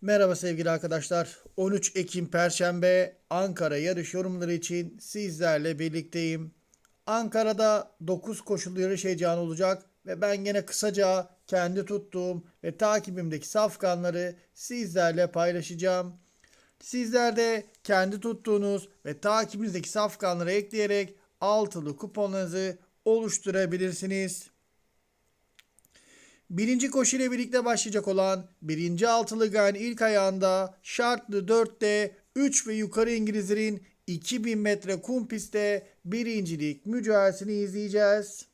Merhaba sevgili arkadaşlar. 13 Ekim Perşembe Ankara yarış yorumları için sizlerle birlikteyim. Ankara'da 9 koşulu yarış heyecanı olacak ve ben gene kısaca kendi tuttuğum ve takibimdeki safkanları sizlerle paylaşacağım. Sizler de kendi tuttuğunuz ve takibinizdeki safkanları ekleyerek altılı kuponunuzu oluşturabilirsiniz. Birinci koşu ile birlikte başlayacak olan birinci altılı gayen ilk ayağında şartlı 4'te 3 ve yukarı İngilizlerin 2000 metre kum pistte birincilik mücadelesini izleyeceğiz.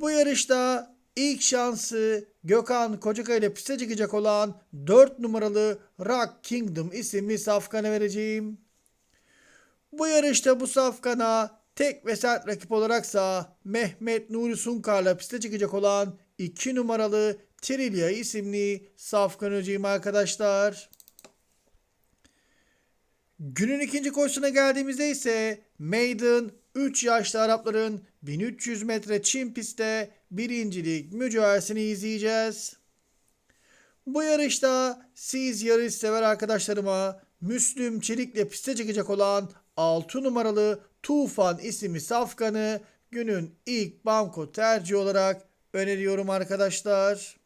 Bu yarışta ilk şansı Gökhan Kocakaya ile piste çıkacak olan 4 numaralı Rock Kingdom isimli safkana vereceğim. Bu yarışta bu safkana tek ve sert rakip olaraksa Mehmet Nuri Sunkar'la piste çıkacak olan 2 numaralı Trilya isimli safkan hocayım arkadaşlar. Günün ikinci koşusuna geldiğimizde ise Maiden 3 yaşlı Arapların 1300 metre çim pistte birincilik mücadelesini izleyeceğiz. Bu yarışta siz yarış sever arkadaşlarıma Müslüm Çelik'le piste çıkacak olan 6 numaralı Tufan isimli safkanı günün ilk banko tercihi olarak öneriyorum arkadaşlar.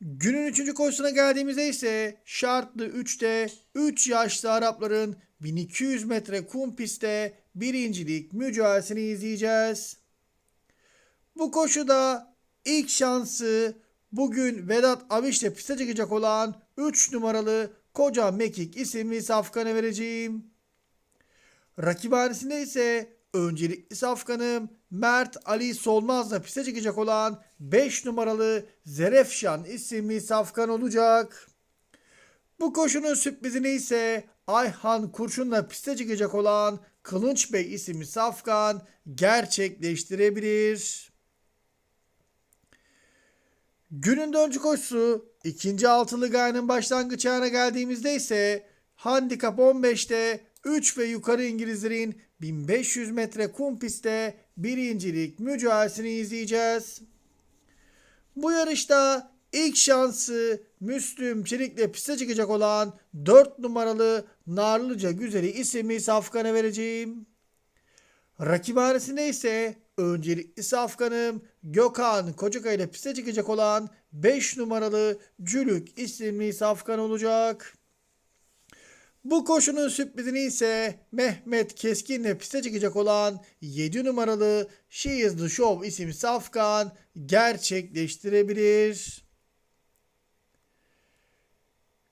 Günün üçüncü koşusuna geldiğimizde ise şartlı 3'te 3 yaşlı Arapların 1200 metre kum pistte birincilik mücadelesini izleyeceğiz. Bu koşuda ilk şansı bugün Vedat Aviş'le piste çıkacak olan 3 numaralı Koca Mekik isimli safkanı vereceğim. Rakibhanesinde ise öncelikli safkanım Mert Ali Solmaz'la piste çıkacak olan 5 numaralı Zerefşan isimli safkan olacak. Bu koşunun sürprizini ise Ayhan Kurşun'la piste çıkacak olan Kılınç Bey isimli safkan gerçekleştirebilir. Günün dördüncü koşusu ikinci altılı gayenin başlangıç ayağına geldiğimizde ise handikap 15'te 3 ve yukarı İngilizlerin 1500 metre kum pistte birincilik mücadelesini izleyeceğiz. Bu yarışta ilk şansı Müslüm Çelik'le piste çıkacak olan 4 numaralı Narlıca Güzeli isimli safkana vereceğim. Rakibhanesinde ise öncelikli safkanım Gökhan Kocakay ile piste çıkacak olan 5 numaralı Cülük isimli safkan olacak. Bu koşunun sürprizini ise Mehmet Keskin'le piste çıkacak olan 7 numaralı She is the Show isimli safkan gerçekleştirebilir.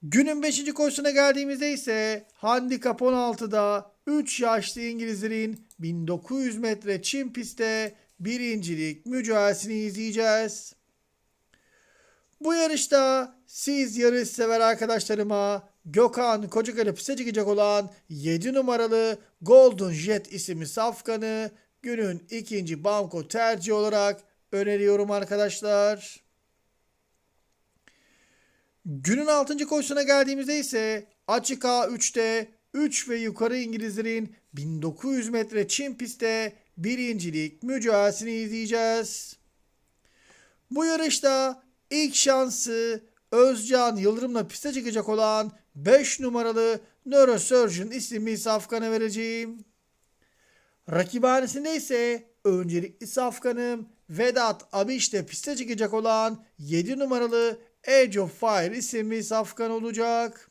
Günün 5. koşusuna geldiğimizde ise Handikap 16'da 3 yaşlı İngilizlerin 1900 metre çim pistte birincilik mücadelesini izleyeceğiz. Bu yarışta siz yarış sever arkadaşlarıma Gökhan Kocakale piste çıkacak olan 7 numaralı Golden Jet isimli safkanı günün ikinci banko tercih olarak öneriyorum arkadaşlar. Günün 6. koşusuna geldiğimizde ise açık A3'te 3 ve yukarı İngilizlerin 1900 metre çim pistte birincilik mücadelesini izleyeceğiz. Bu yarışta ilk şansı Özcan Yıldırım'la piste çıkacak olan 5 numaralı Neurosurgeon isimli safkana vereceğim. Rakibhanesinde ise öncelikli safkanım Vedat Abiş'le piste çıkacak olan 7 numaralı Age of Fire isimli safkan olacak.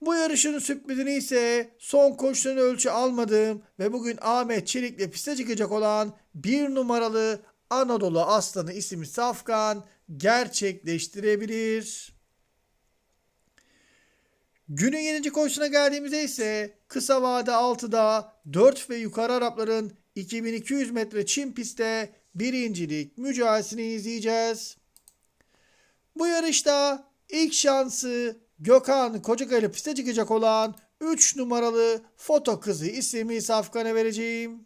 Bu yarışın sürprizini ise son koşularını ölçü almadığım ve bugün Ahmet Çelik'le piste çıkacak olan 1 numaralı Anadolu Aslanı isimli safkan gerçekleştirebilir. Günün 7. koşusuna geldiğimizde ise kısa vade 6'da 4 ve yukarı Arapların 2200 metre çim pistte birincilik mücadelesini izleyeceğiz. Bu yarışta ilk şansı Gökhan Kocakaylı piste çıkacak olan 3 numaralı Foto Kızı isimli safkana vereceğim.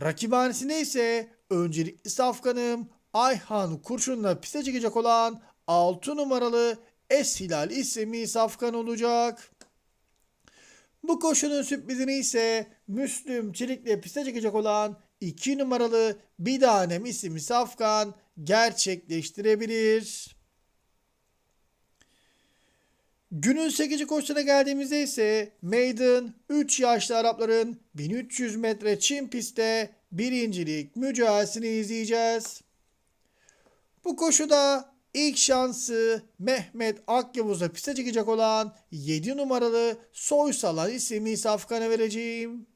Rakibhanesinde ise öncelikli safkanım Ayhan Kurşun'la piste çıkacak olan 6 numaralı Es Hilal isimli safkan olacak. Bu koşunun sürprizini ise Müslüm Çelik'le piste çıkacak olan 2 numaralı Bir Tanem isimli safkan gerçekleştirebilir. Günün 8. koşusuna geldiğimizde ise Maiden 3 yaşlı Arapların 1300 metre Çin pistte birincilik mücadelesini izleyeceğiz. Bu koşuda ilk şansı Mehmet Akyavuz'a piste çıkacak olan 7 numaralı Soysalan isimli safkana vereceğim.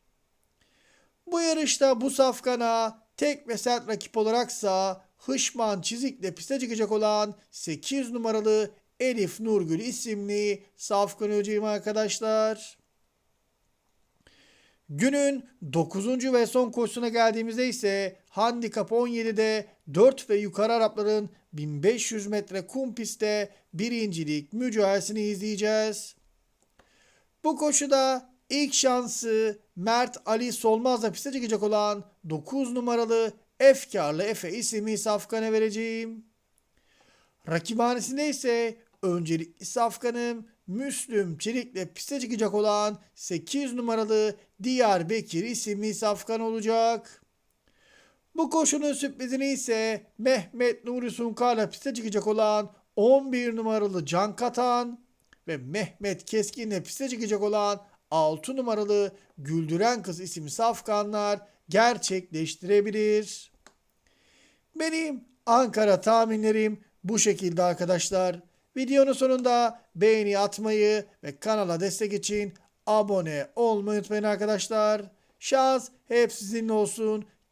Bu yarışta bu safkana tek ve sert rakip olaraksa Hışman Çizik'le piste çıkacak olan 8 numaralı Elif Nurgül isimli safkan öleceğim arkadaşlar. Günün 9. ve son koşusuna geldiğimizde ise handikap 17'de 4 ve yukarı Arapların 1500 metre kum pistte birincilik mücadelesini izleyeceğiz. Bu koşuda ilk şansı Mert Ali Solmaz'la piste çıkacak olan 9 numaralı Efkarlı Efe isimli safkana vereceğim. Rakibhanesinde ise öncelikli safkanım Müslüm Çelik'le piste çıkacak olan 8 numaralı Diyarbekir isimli safkan olacak. Bu koşunun sürprizini ise Mehmet Nuri Sunkar'la piste çıkacak olan 11 numaralı Can Katan ve Mehmet Keskin'le piste çıkacak olan 6 numaralı Güldüren Kız isimli safkanlar gerçekleştirebilir. Benim Ankara tahminlerim bu şekilde arkadaşlar. Videonun sonunda beğeni atmayı ve kanala destek için abone olmayı unutmayın arkadaşlar. Şans hep sizinle olsun.